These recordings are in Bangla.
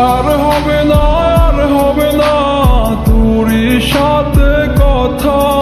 আর হবে না আর হবে না তোর সাথে কথা।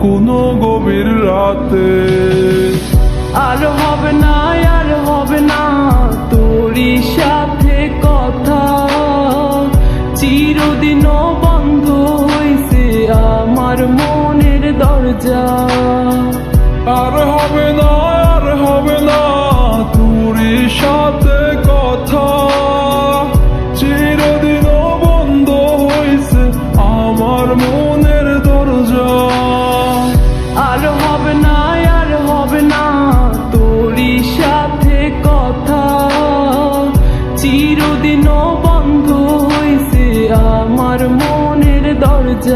কোনো গভীর রাতে। আর হবে না আর হবে না তোরই সাথে কথা। চিরদিন বন্ধ হয়েছে আমার মনের দরজা। আর হবে না